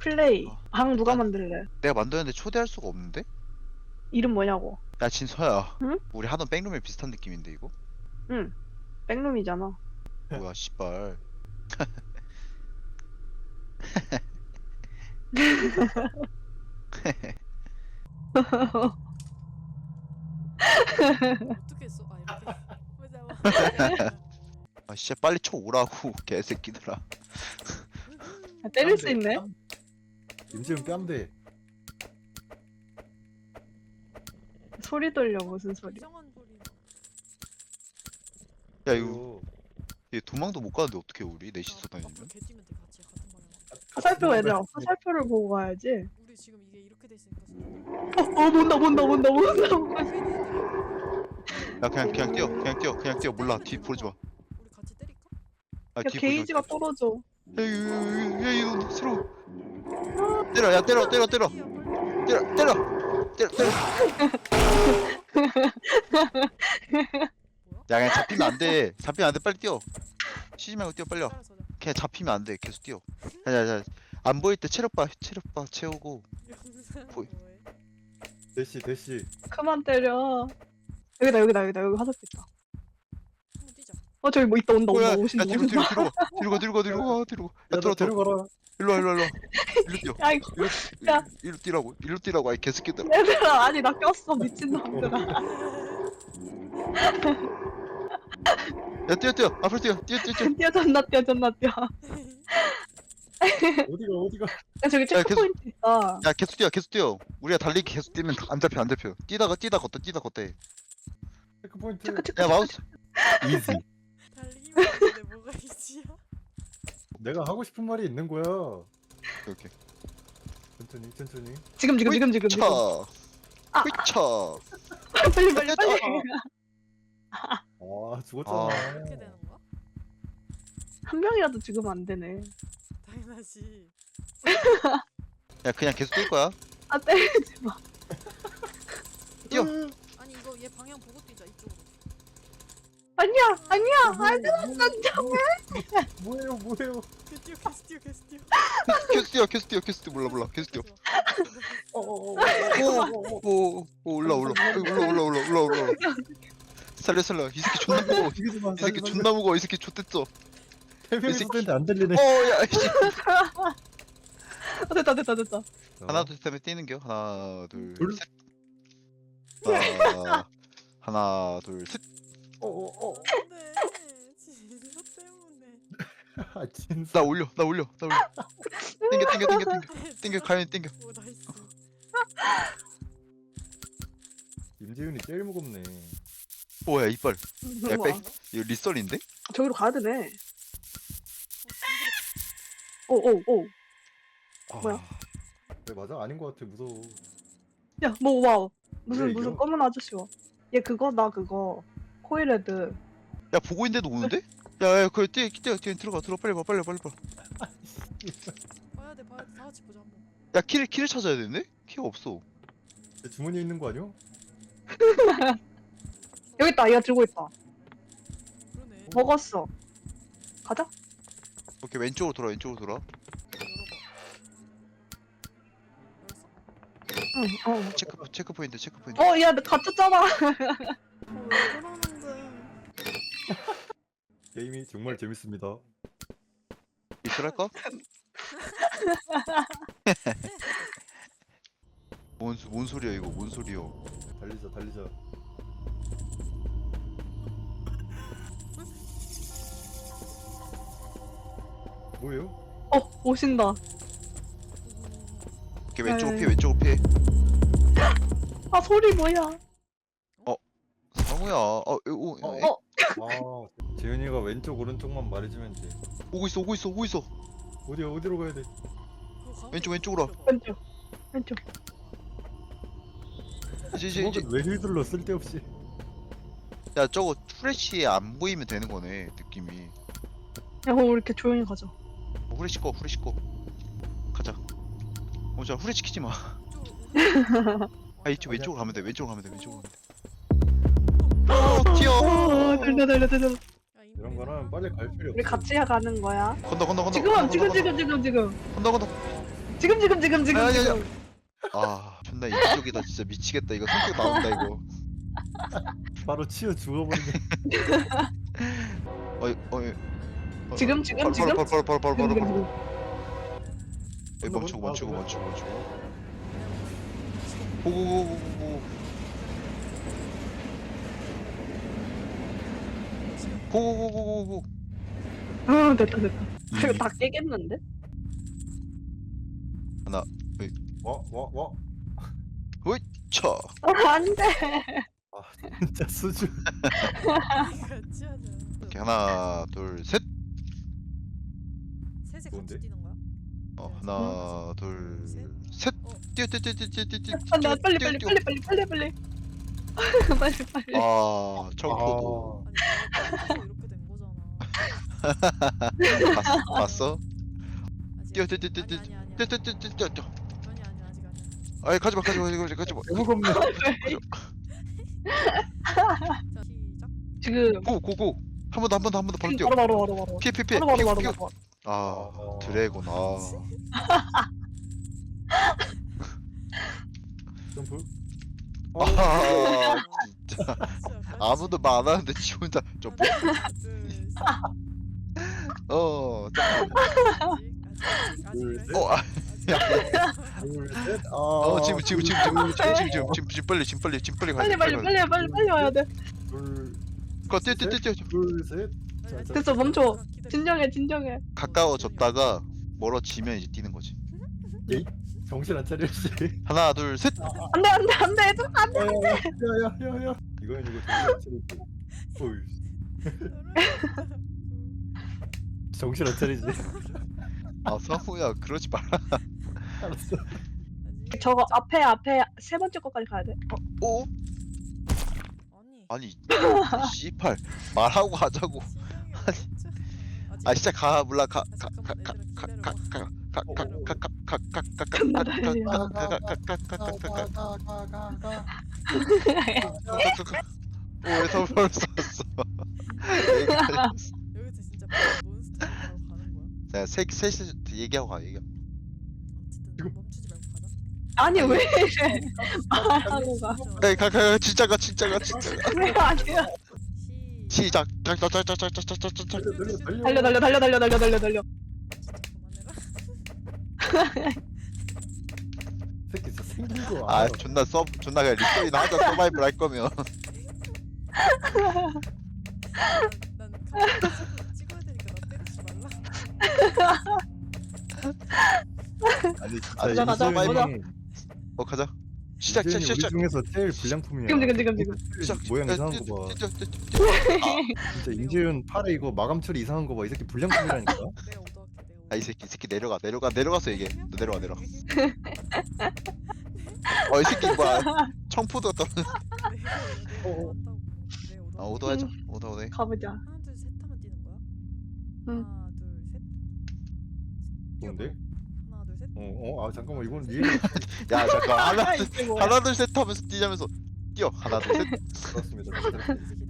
플레이. 어. 방 누가 아. 만들래? 내가 만드는데 초대할 수가 없는데? 이름 뭐냐고? 야 진서야 응? 우리 하던 백룸에 비슷한 느낌인데 이거? 응. 백룸이잖아. 뭐야 씨발 어떻게 했어? 아 이렇게. 아 진짜 빨리 쳐 오라고 개새끼들아 아, 때릴 수 있네. 임지훈 뺨대. 소리 들려 무슨 소리? 이상한 소리. 야 이거 얘 도망도 못 가는데 어떻게 우리 넷이서 다니면? 개 뛰면 돼 같이 같은 방향. 화살표 얘들아 화살표를 보고 가야지. 우리 지금 이게 이렇게 돼 있으니까. 어, 어 본다 본다 본다 본다. 야 그냥 그냥 뛰어 그냥 뛰어 그냥 뛰어 몰라 뒤 보지 마 우리 같이 때릴까? 아, 야 뒤 보지 게이지가 떨어져. 마. 야 이거 야 이거 새로 때려 야 때려 때려 때려. 때려 때려 때려 때려 야 그냥 잡히면 안돼 잡히면 안돼 빨리 뛰어 쉬지 말고 뛰어 자. 그냥 잡히면 안돼 계속 뛰어 야야야 안 보일 때 체력바 체력바 채우고 영상 보이- 뭐해? 대시 대시. 그만 때려. 여기다 여기다 여기다 여기 화살표 있다. 어 저기 뭐 있다 온다 뭐야 온다 야 오신다 뒤로 뒤로 오신다. 뒤로 가 뒤로 가 뒤로 가 뒤로 가 뒤로 가. 야 야너 들어 들어 데려가라. 일로 와 일로 와 일로 와 일로 뛰어 야 이거 일로, 야. 일로, 일로 뛰라고 일로 뛰라고 아이 개새끼들아 얘들아 아니 나 꼈어 미친놈들아. 야 뛰어 뛰어 앞으로 뛰어 뛰어 뛰어 뛰어 뛰어졌나 뛰어졌나 뛰어. 어디가 어디가. 야 저기 체크포인트 있다. 야 계속 뛰어 계속 뛰어 우리가 달리기 계속 뛰면 안 잡혀 안 잡혀 뛰다가 뛰다 걷다 뛰다 걷다 해. 체크 포인트. 체크 체크. 야 마우스 이지. 있지야? 내가 하고 싶은 말이 있는 거야. 이렇게 천천히 천천히. 지금 지금 지금 지금 지금. 차 아. 휘차 빨리 빨리 빨리. 아 죽었잖아. 이렇게 되는 거야? 한 명이라도 죽으면 안 되네. 당연하지. 야 그냥 계속 뛸 거야 아 때리지 마. 뛰어. 아니 이거 얘 방향 보고 아니야 아니야 아니야. 뭐예요 뭐예요. 계속 뛰어 계속 뛰어 계속 뛰어. 계속 뛰어 계속 뛰어 계속 뛰어 몰라 몰라 계속 뛰어 어어어. 오, 오 올라 올라 올라 올라 올라 올라 올라 살려 살려 이 새끼 존나 무거워 이 새끼 존나 무거워 이 새끼 좆됐어 이 새끼. 안 들리네. 어야 씨 어, 됐다 됐다 됐다. 하나 둘 셋 하면 뛰는 겨 하나 둘. 둘 셋 하나 하나 둘셋 어어어. 안돼. 진서 때문에. 아 진짜. 나 올려 나 올려 나 올려 땡겨 땡겨 땡겨 땡겨 땡겨 가연 땡겨 오 나이스. 임재윤이 제일 무겁네. 오야 이빨 야. 백. 이거 리썰인데 저기로 가야 되네. 오오 오. 아, 뭐야? 네 맞아 아닌 것 같아 무서워. 야, 뭐 와. 무슨 왜 무슨 이겨? 검은 아저씨 와. 얘 그거 나 그거 코일헤드. 야 보고 있는데도 오는데 야야 그거 뛰어 뛰어 뛰어 들어가 들어 빨리 봐 빨리 봐 빨리 봐야 돼 봐야 돼 봐야 돼다 같이 보자 한번. 키를 키를 찾아야 되는데 키가 없어 내 주머니에 있는 거 아니야? 여기 있다. 얘가 들고 있다. 그러네. 먹었어. 가자. 오케이 왼쪽으로 돌아 왼쪽으로 돌아. 열었어? 응. 어. 체크 체크 포인트 체크 포인트 어, 야, 나 갇혔잖아. 왜 그러는데? 게임이 정말 재밌습니다. 리썰 할까 뭔, 소- 뭔 소리야 이거 뭔 소리야 달리자 달리자. 뭐예요? 어, 오신다. 오케이 왼쪽으로 에이. 피해 왼쪽으로 피해 아, 소리 뭐야? 상우야 어, 오, 오, 에? 어. 아 재윤이가 왼쪽 오른쪽만 말해주면 돼. 오고 있어 오고 있어 오고 있어 어디야 어디로 가야 돼? 왼쪽, 왼쪽으로. 왼쪽. 왼쪽. 이제 이제 이제 주먹은 왜 휘둘러 쓸데없이. 야 저거 후레쉬에 안 보이면 되는 거네 느낌이 야, 그럼 우리 이렇게 조용히 가자. 어, 후레쉬 꺼 후레쉬 꺼 가자 어자 후레쉬 키지 마아 이쪽 왼쪽으로 가면 돼 왼쪽으로 가면 돼 왼쪽으로 가면 돼 어 뛰어. 달려 달려 달려. 이런 거는 빨리 갈 필요 우리 같이 가는 거야. 건너 건너 건너. 건너, 지금 지금 건너, 지금 지금. 지금 건너 건너. 지금 지금 지금 지금 아니, 아니, 아니. 아 존나 이쪽이다. 진짜 미치겠다. 이거 성격 나온다 이거. 바로 치여 죽어버리네. 어이 어이. 어, 지금, 어. 지금, 지금? 바로 바로 바로 바로 바로 바로 바로. 멈추고 멈추고 아, 멈추고 멈추고 고고고고. 고고고고고고. 아 됐다 됐다. 이거 다 깨겠는데? 워, 워, 워. 쳐. 어, 안돼. 아, 진짜 수준. 이렇게 하나 둘셋. 셋에 같이 뛰는 거야? 어, 네, 하나 둘셋. 어. 뛰어 뛰어 뛰어 뛰어 뛰어 뛰어 아, 나 빨리 빨리 빨리 빨리 빨리 빨리. 빨리 빨리. 아, 청구도. 아, 아니, 내가 이렇게 된 거잖아. 봤- 봤어? 아직 뛰어, 뛰어, 뛰어, 뛰어, 아니, 아니, 아니, 아니. 뛰어 아니, 가지마 가지마 가지마 가지마. 너무 겁나. 지금 고고고. 한 번 더 한 번 더 한 번 더 바로 뛰어. 바로 바로 바로 바로. 피해 피해 피해. 바로 바로 바로 바로. 아 드래곤 아. 아, 진짜. 아무도 말 안 하는데 지 혼자 좀. 뭐. 어. 자. 어, 아, 어. 어 지금 지금 지금 지금 지금 지금 지금 지금 빨리 지금 빨리 지금 빨리 가야 돼 빨리 빨리 빨리 빨리 와야 돼둘셋둘셋 됐어 멈춰 진정해 진정해 가까워졌다가 멀어지면 이제 뛰는 거지. 네? 정신 안 차려 씨. 하나 둘 셋. 어, 안돼 안돼 안돼 안돼 야야야야. 어, 이거는 이거 정신 안 차려. 어이. 정신 안 차리지. 아 사후야 그러지 마. 알았어. 저거 앞에 앞에 세 번째 거까지 가야 돼. 오 아니. 아니 씨팔 말하고 가자고. 아니. 아 진짜 가 몰라 가 가 가 가 가가 오에서 벌 썼어. 여기서 진짜 몬스터 하고 가는 거야. 자, 셋 셋이 얘기하고 가 얘기. 어쨌든 멈추지 말고 가자. 아니 왜 이래 말하고 가. 에이 가가 진짜가 진짜가 진짜가. 왜 아니야? 시작. 달려 달려 달려 달려 달려 달려 달려 달려. 새끼 진짜 생긴 거 아, 존나 서 존나 그냥 리플이나 하자 서바이벌 할 거면. 난 찍어야 되니까 나 때리지 말라. 아니 진짜 가자, 가자, 가자. 뭐- 어 가자. 시작 시작 시작. 우리 중에서 제일 불량품이야. 끔찍 끔찍 끔찍 시작. 모양 이상한 거 봐. 진짜 임재윤 팔에 이거 마감 처리 이상한 거 봐. 이 새끼 불량품이라니까. 네, 아이 새끼 새끼 내려가 내려가 내려갔어 이게 너 내려와 내려가 어이 새끼 뭐야? 청포도 같다 아 오도 하자. 오도 오도 가보자. 하나 둘셋 하면 뛰는 거야? 하나 둘셋. 뭔데? 하나 둘셋. 어, 어, 아 잠깐만 이건 이야 잠깐. 하나 아, 둘 하나 둘 셋 하면서 뛰자면서 뛰어. 하나 둘셋. 그렇습니다. 네, 네, 네.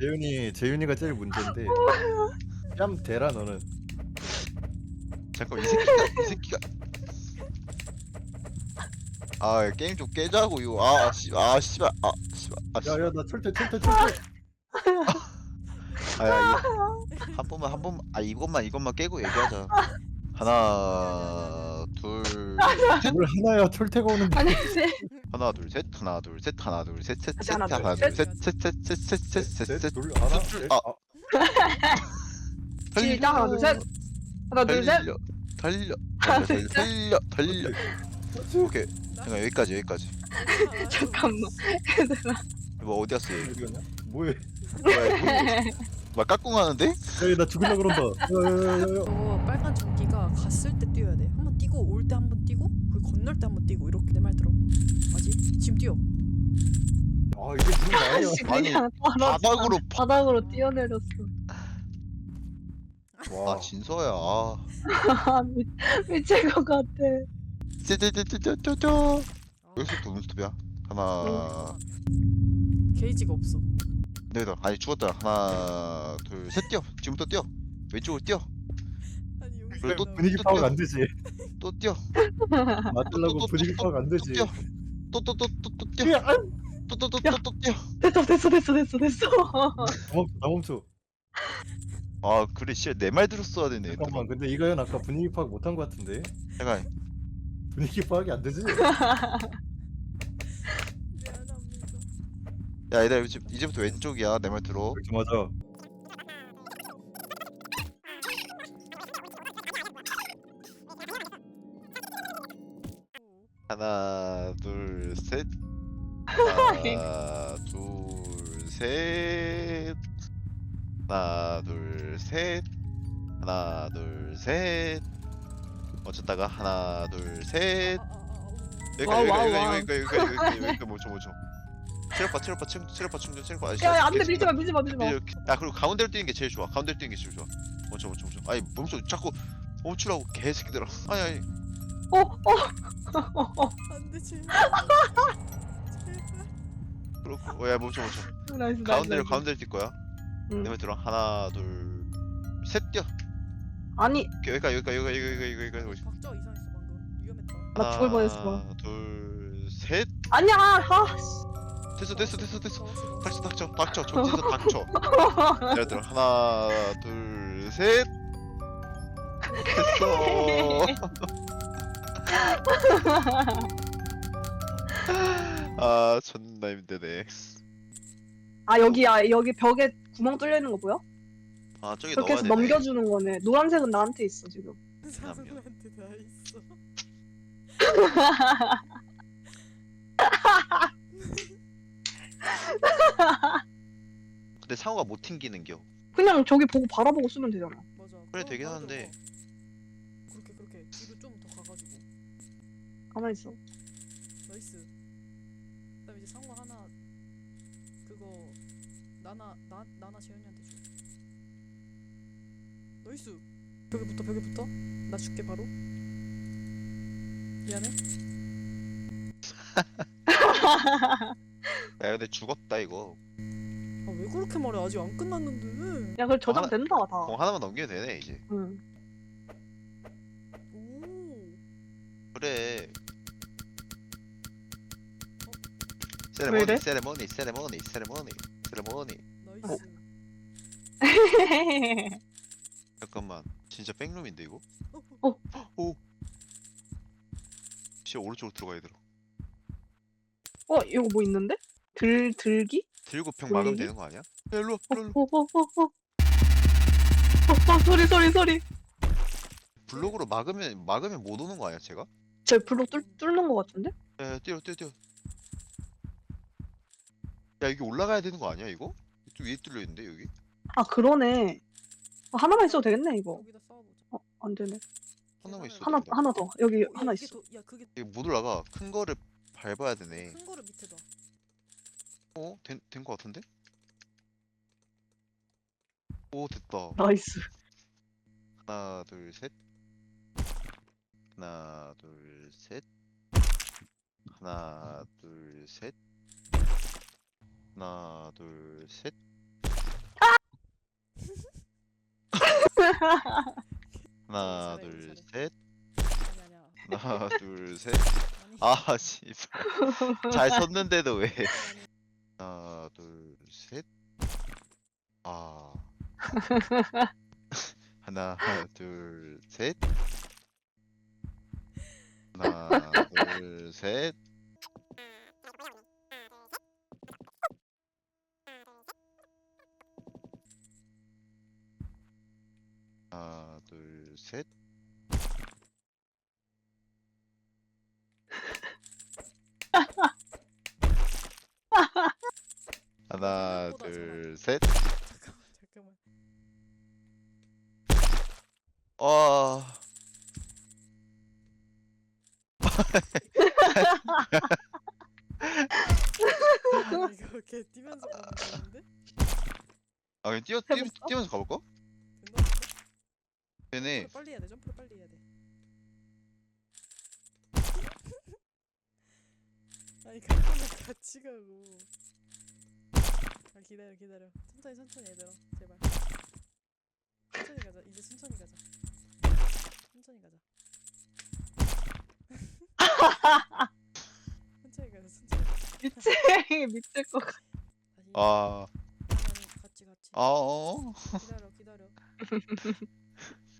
재윤이 재윤이가 제일 문제인데. 뺨 대라 너는. 잠깐 이 새끼가 이 새끼가 아 게임 좀 깨자고 이거 아 씨, 아 씨발 아 씨발 아 씨발 야야 나 철퇴 철퇴 철퇴. 아야 한 번만 한 번만 아 이것만 이것만 깨고 얘기하자 하나 둘. 뭘 하나야 철퇴가 오는데. 아니 네. 하나 둘 셋. 하나 둘 셋. 하나 둘 셋. 셋 다시 셋 하나, 둘, 하나 셋. 둘셋셋셋셋셋셋셋. 둘 하나. 셋, 셋, 아. 아, 시작 하나 둘셋. 하나 둘셋. 달려. 달려. 달려. 달려. 달려. 오케이. 잠깐 여기까지 여기까지. 잠깐만. 얘들아 뭐 어디 갔어 얘? 어디 갔냐? 뭐해? 뭐야, 이거. 막 까꿍하는데? 야나 죽을라 그런다 야야야야 너 빨간 전 뛰고 이렇게 내 말 들어. 맞지? 지금 뛰어. 아 이게 무슨 말이야 아씨 그냥 바로 바닥으로 바닥으로 뛰어내렸어. 와아 진서야 아 아, 미, 미칠 것 같아. 쩌쩌쩌쩌쩌쩌 여기서부터 논스톱이야 하나 아, 게이지가 없어. 네다 아니 죽었다 하나 둘 셋 뛰어 지금부터 뛰어 왼쪽으로 뛰어 아니 용기 그래, 또 분위기 또 파악. 안 되지 또 뛰어. 맞으려고 또, 파악 안 되지. 뛰어. 또 또 또 또 또 뛰어. 야, 아, 또또 또 또 또 뛰어. 됐어 됐어 됐어 됐어 됐어. 나 멈춰 나 멈춰. 아 그래 씨내 말 들었어야 되네 잠깐만 근데 이거연 아까 분위기 파악 못한 것 같은데? 잠깐 분위기 파악이 안 되지? 미안합니다. 야 얘들아 이제, 이제부터 왼쪽이야. 내 말 들어. 그렇게 맞아 하나 둘셋. 하나 둘셋. 하나 둘셋. 하나 둘셋. 어쩌다가 하나 둘셋. 여기까지 와우. 여기까지 여기까지 여기까지 여기까지 멈춰 멈춰. 체력파 체력파 체- 체력파 충전 체력파 아저씨 야, 안돼 계속 밀지 마 밀지 마 밀지 마. 야 그리고 가운데로 뛰는 게 제일 좋아. 가운데로 뛰는 게 제일 좋아. 멈춰 멈춰 멈춰. 아니 멈춰 자꾸 멈추라고 개새끼들아. 아니 아니 어 어. 안돼 제발. 제발. 그렇고 어야 멈춰 멈춰 나이스. 가운데로 나이스. 가운데로 뛸 거야 응. 내말 들어 하나 둘셋 뛰어 아니 여기까지 여기까지 여기까지 여기까지 여기까지 여기까지 박자 이상했어 방금. 위험했다. 나 죽을 뻔했어. 하나 둘셋 아니야. 아 씨. 됐어 됐어 됐어 됐어 닥쳐 닥쳐 닥쳐 정진서 닥쳐 내가 들어 하나 둘셋 됐어 아 존나 힘드네 아 여기야 여기 벽에 구멍 뚫려 있는 거 보여? 아 저기 이렇게 넣어야 해서 되네 넘겨주는 거네. 노란색은 나한테 있어 지금. 사람한테 다 있어. 근데 상호가 못 튕기는겨 그냥 저기 보고 바라보고 쓰면 되잖아. 맞아. 그래, 어, 되긴. 하는데. 어. 그렇게 그렇게 뒤로 좀 더 가가지고. 가만 있어. 나이스. 그다음 이제 상호 하나 그거 나나 나 나나 재현이한테 줘. 나이스. 벽에 붙어 벽에 붙어. 나 줄게 바로. 미안해. 야 근데 죽었다 이거 아 왜 그렇게 말해? 아직 안 끝났는데. 야 그래 저장 하나- 된다 다. 공 하나만 넘기면 되네 이제 응. 왜 이래? 세레모니 세레모니 세레모니 세레모니 세레모니 나이스. 잠깐만 진짜 백룸인데 이거? 어, 어. 오 진짜 오른쪽으로 들어가야 들어 어 이거 뭐 있는데? 들 들기? 들고 병 막으면 돌리기? 되는 거 아니야? 야 일로와 일로 와 일로 와 어 어 어 어. 어, 어, 소리 소리 소리. 블록으로 막으면 막으면 못 오는 거 아니야 제가? 제 블록 뚫 뚫는 거 같은데? 야, 야 뛰어 뛰어 뛰어 야 여기 올라가야 되는 거 아니야 이거? 또 위에 뚫려 있는데 여기? 아 그러네. 아, 하나만 있어도 되겠네 이거. 싸워보자. 어, 안 되네. 하나만 있어 하나 됩니다. 하나 더. 여기 어, 야, 하나 이게 있어. 더, 야 그게 이거 못 올라가 큰 거를 밟아야 되네 큰 거를 밑에 둬. 어? 된, 된 거 같은데? 오 됐다 나이스. 하나 둘 셋 하나 둘 셋 하나 둘 셋 하나 둘 셋 하나 잘해, 잘해. 둘셋 아니 아니야. 하나 둘 셋 아니. 아 씨발 잘 섰는데도 왜. 하나 둘 셋 아 하나 둘 셋 하나 둘 셋 이거 걔 뛰면서 가면 되는데? 아 그냥 뛰어 뛰, 해봤어? 뛰면서 가볼까? 된다? 되네 점프를 빨리 해야 돼. 점프를 빨리 해야 돼. 아니 그거는 같이 가고. 아 기다려 기다려. 천천히 천천히 얘들아 제발. 천천히 가자. 이제 천천히 가자. 천천히 가자. 미치 미칠 것 같아. 아 아니 같이 같이. 아, 어. 기다려 기다려.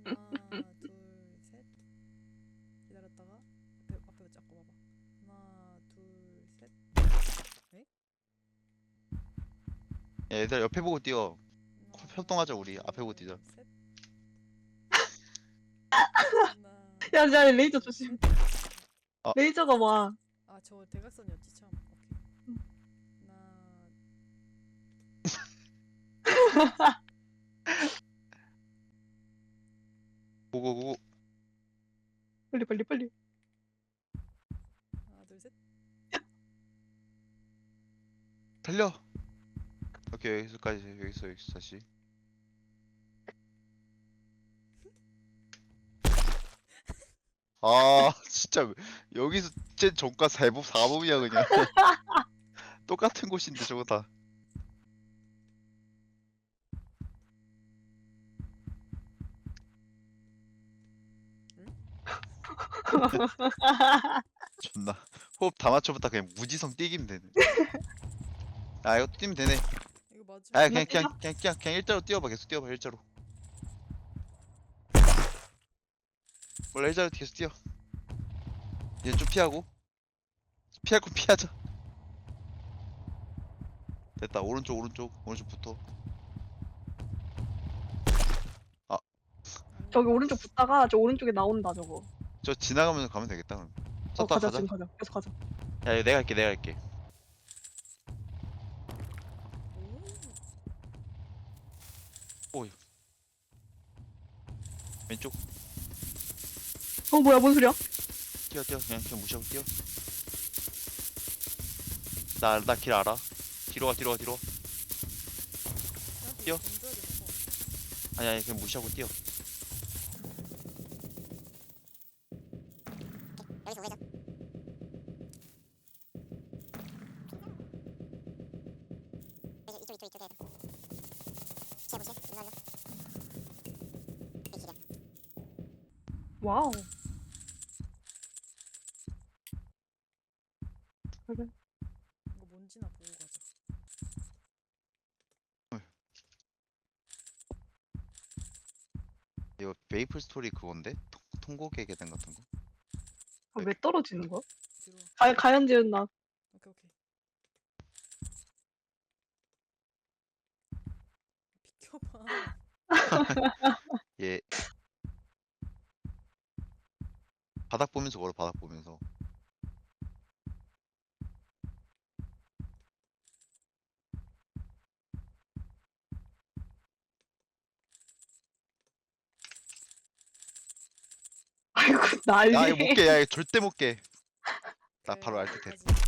하나 둘 셋. 기다렸다가 앞에 앞에 잡고 봐봐. 하나 둘 셋. 야, 얘들아 옆에 보고 뛰어 하나, 협동하자 우리 앞에 보고 뛰자 둘, 셋. 하나. 야, 야 레이저 조심. 아. 레이저가 와. 아 저 대각선이었지 참. 고고 고고 빨리 빨리 빨리. 하나 둘 셋. 달려. 오케이 여기서까지 여기서 여기서 다시. 아 진짜. 여기서 쟤 전과 사법 사법이야 그냥. 똑같은 곳인데 저거 다 존나. 호흡 다 맞춰봤다 그냥 무지성 뛰기면 되네. 아 이거 뛰면 되네. 이거 맞으면. 아 그냥? 그냥 그냥 그냥 그냥 일자로 뛰어봐. 계속 뛰어봐 일자로. 원래 일자로 계속 뛰어. 얘 좀 피하고. 피할 건 피하자. 됐다. 오른쪽 오른쪽. 오른쪽 붙어. 아니, 저기 오른쪽 붙다가 저 오른쪽에 나온다 저거. 저 지나가면서 가면 되겠다 그럼 어 쳤다 가자 가자 지금 가자. 계속 가자. 야 이거 내가 할게 내가 할게 오. 왼쪽 어 뭐야 뭔 소리야? 뛰어 뛰어 그냥 그냥 무시하고 뛰어 나나 길 알아 뒤로 가 뒤로 가 뒤로 가 뛰어. 아니 아니 그냥 무시하고 뛰어 와우. 그래. 이거 뭔지나 보고 가자. 이거 메이플 스토리 그건데 통, 통곡의 계단 같은 거 아, 왜 떨어지는 거야? 뒤로. 와. 가 가연 지은 나. 오케이 오케이. 비켜봐. 얘 바닥 보면서 걸어 바닥 보면서 아이고 난리. 야 이거 못 깨 야 이거 절대 못 깨 나 바로 알트 탭 가지.